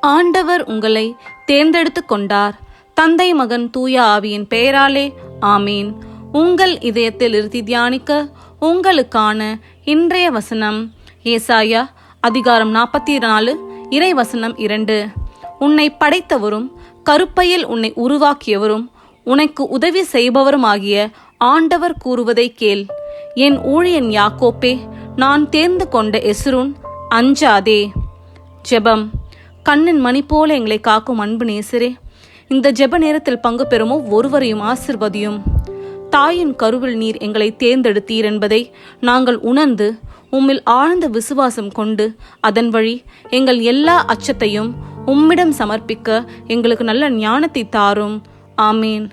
ஆண்டவர் உங்களை தேர்ந்தெடுத்து கொண்டார். தந்தை மகன் தூய ஆவியின் பெயராலே ஆமீன். உங்கள் இதயத்தில் இருத்தி தியானிக்க உங்களுக்கான இன்றைய வசனம் ஏசாயா அதிகாரம் நாற்பத்தி நாலு இறை வசனம் இரண்டு. உன்னை படைத்தவரும் கருப்பையில் உன்னை உருவாக்கியவரும் உனக்கு உதவி செய்பவருமாகிய ஆண்டவர் கூறுவதை கேள். என் ஊழியன் யாக்கோப்பே நான் தேர்ந்து கொண்ட எசுருன் அஞ்சாதே. ஜெபம். கண்ணின் மணி போல எங்களை காக்கும் அன்பு நேசரே இந்த ஜெப நேரத்தில் பங்கு பெறுமோ ஒருவரையும் ஆசிர்வதியும். தாயின் கருவில் நீர் எங்களை தேர்ந்தெடுத்தீர் என்பதை நாங்கள் உணர்ந்து உம்மில் ஆழ்ந்த விசுவாசம் கொண்டு அதன் வழி எங்கள் எல்லா அச்சத்தையும் உம்மிடம் சமர்ப்பிக்க எங்களுக்கு நல்ல ஞானத்தை தாரும். ஆமீன்.